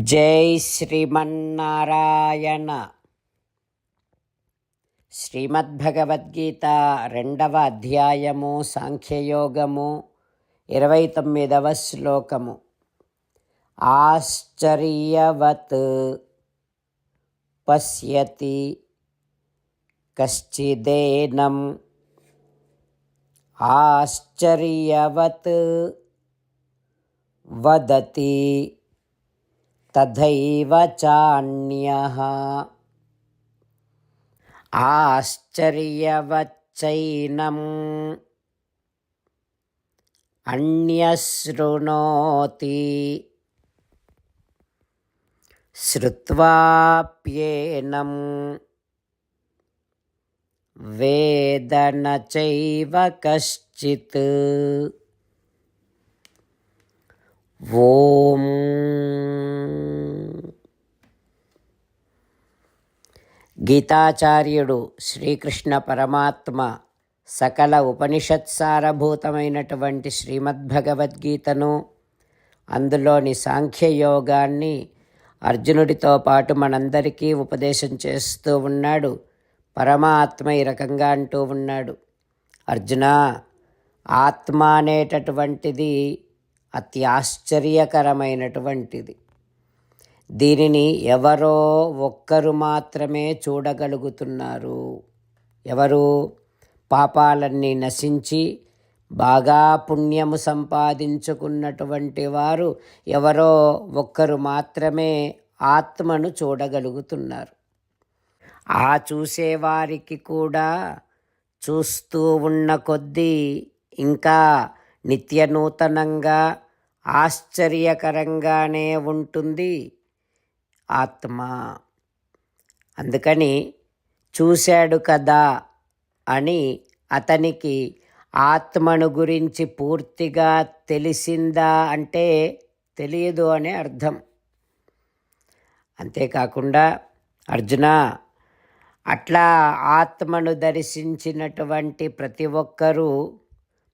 జై శ్రీమన్నారాయణ. శ్రీమద్భగవద్గీత రెండవ అధ్యాయము సాంఖ్యయోగము ఇరవై తొమ్మిదవ శ్లోకము. ఆశ్చర్యవత్ పశ్యతి కశ్చిదేనం. ఆశ్చర్యవత్ వదతి తథైవ చాన్యः ఆశ్చర్యవచ్చైనం అన్యశృణోతి శ్రువాప్యేనం వేదన చైవ కశ్చిత్ ఓం. గీతాచార్యుడు శ్రీకృష్ణ పరమాత్మ సకల ఉపనిషత్సారభూతమైనటువంటి శ్రీమద్భగవద్గీతను అందులోని సాంఖ్యయోగాన్ని అర్జునుడితో పాటు మనందరికీ ఉపదేశం చేస్తూ ఉన్నాడు. పరమాత్మ ఈ రకంగా అంటూ ఉన్నాడు. అర్జున ఆత్మ అనేటటువంటిది అతి ఆశ్చర్యకరమైనటువంటిది. దీనిని ఎవరో ఒక్కరు మాత్రమే చూడగలుగుతున్నారు. ఎవరు? పాపాలన్నీ నశించి బాగా పుణ్యము సంపాదించుకున్నటువంటి వారు ఎవరో ఒక్కరు మాత్రమే ఆత్మను చూడగలుగుతున్నారు. ఆ చూసేవారికి కూడా చూస్తూ ఉన్న కొద్దీ ఇంకా నిత్యనూతనంగా ఆశ్చర్యకరంగానే ఉంటుంది ఆత్మ. అందుకని చూశాడు కదా అని అతనికి ఆత్మను గురించి పూర్తిగా తెలిసిందా అంటే తెలియదు అనే అర్థం. అంతేకాకుండా అర్జున అట్లా ఆత్మను దర్శించినటువంటి ప్రతి ఒక్కరూ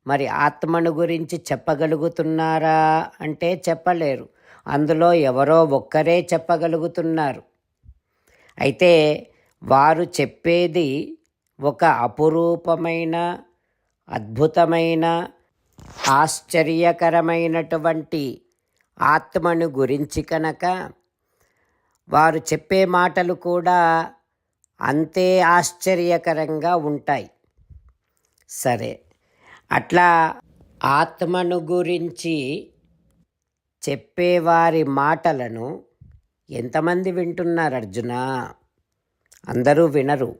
మరి ఆత్మను గురించి చెప్పగలుగుతున్నారా? అంటే చెప్పలేరు. అందులో ఎవరో ఒక్కరే చెప్పగలుగుతున్నారు. అయితే వారు చెప్పేది ఒక అపురూపమైన అద్భుతమైన ఆశ్చర్యకరమైనటువంటి ఆత్మను గురించి కనుక వారు చెప్పే మాటలు కూడా అంతే ఆశ్చర్యకరంగా ఉంటాయి. సరే. అట్లా ఆత్మను గురించి చెప్పేవారి మాటలను ఎంతమంది వింటున్నారు అర్జున? అందరూ వినరు.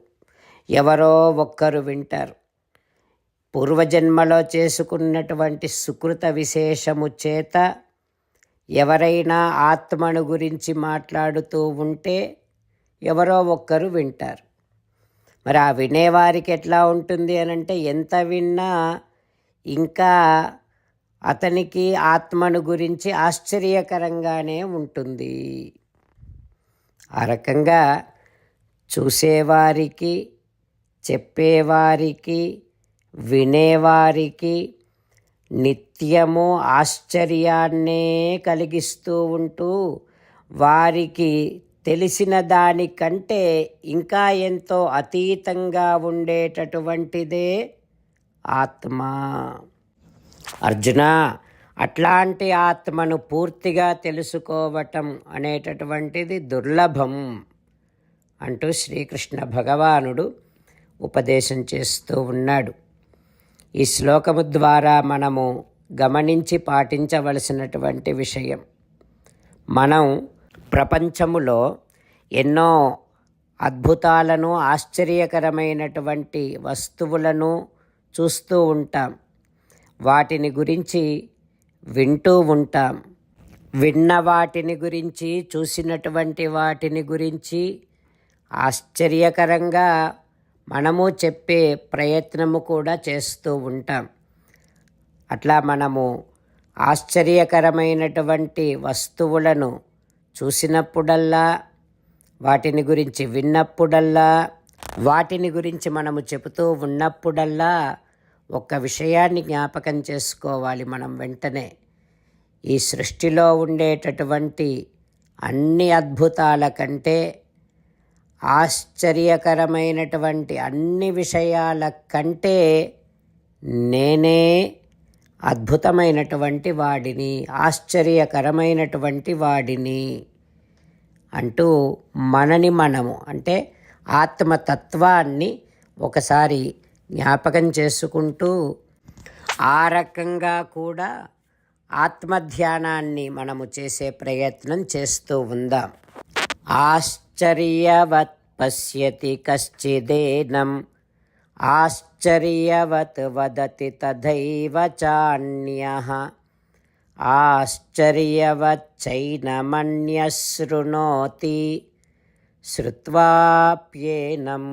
ఎవరో ఒక్కరు వింటారు. పూర్వజన్మలో చేసుకున్నటువంటి సుకృత విశేషము చేత ఎవరైనా ఆత్మను గురించి మాట్లాడుతూ ఉంటే ఎవరో ఒక్కరు వింటారు. మరి ఆ వినేవారికి ఎట్లా ఉంటుంది అని అంటే ఎంత విన్నా ఇంకా అతనికి ఆత్మను గురించి ఆశ్చర్యకరంగానే ఉంటుంది. ఆ రకంగా చూసేవారికి చెప్పేవారికి వినేవారికి నిత్యము ఆశ్చర్యాన్నే కలిగిస్తూ ఉంటూ వారికి తెలిసిన దానికంటే ఇంకా ఎంతో అతీతంగా ఉండేటటువంటిదే ఆత్మ. అర్జున అట్లాంటి ఆత్మను పూర్తిగా తెలుసుకోవటం అనేటటువంటిది దుర్లభం అంటూ శ్రీకృష్ణ భగవానుడు ఉపదేశం చేస్తూ ఉన్నాడు. ఈ శ్లోకము ద్వారా మనము గమనించి పాటించవలసినటువంటి విషయం. మనం ప్రపంచములో ఎన్నో అద్భుతాలను ఆశ్చర్యకరమైనటువంటి వస్తువులను చూస్తూ ఉంటాం. వాటిని గురించి వింటూ ఉంటాం. విన్న వాటిని గురించి చూసినటువంటి వాటిని గురించి ఆశ్చర్యకరంగా మనము చెప్పే ప్రయత్నము కూడా చేస్తూ ఉంటాం. అట్లా మనము ఆశ్చర్యకరమైనటువంటి వస్తువులను చూసినప్పుడల్లా వాటిని గురించి విన్నప్పుడల్లా వాటిని గురించి మనము చెబుతూ ఉన్నప్పుడల్లా ఒక విషయాన్ని జ్ఞాపకం చేసుకోవాలి మనం వెంటనే. ఈ సృష్టిలో ఉండేటటువంటి అన్ని అద్భుతాల కంటే ఆశ్చర్యకరమైనటువంటి అన్ని విషయాల కంటే నేనే అద్భుతమైనటువంటి వాడిని ఆశ్చర్యకరమైనటువంటి వాడిని అంటూ మనని మనము అంటే ఆత్మతత్వాన్ని ఒకసారి జ్ఞాపకం చేసుకుంటూ ఆ రకంగా కూడా ఆత్మధ్యానాన్ని మనము చేసే ప్రయత్నం చేస్తూ ఉందాం. ఆశ్చర్యవత్ పశ్యతి కశ్చిదేనం. ఆశ్చర్యవత్ వదతి తథైవ చాణ్య ఆశ్చర్యవచ్చైనమన్యశృణోతి. శ్రుత్వాప్యేనం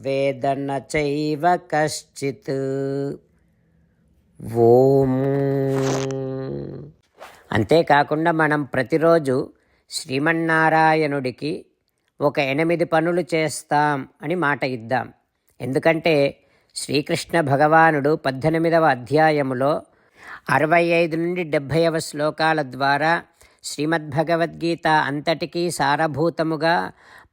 వేదన చైవ కశ్చిత్. ఓం. అంతేకాకుండా మనం ప్రతిరోజు శ్రీమన్నారాయణుడికి ఒక ఎనిమిది పనులు చేస్తాం అని మాట ఇద్దాం. ఎందుకంటే శ్రీకృష్ణ భగవానుడు పద్దెనిమిదవ అధ్యాయములో అరవై ఐదు నుండి డెబ్భైవ శ్లోకాల ద్వారా శ్రీమద్భగవద్గీత అంతటికీ సారభూతముగా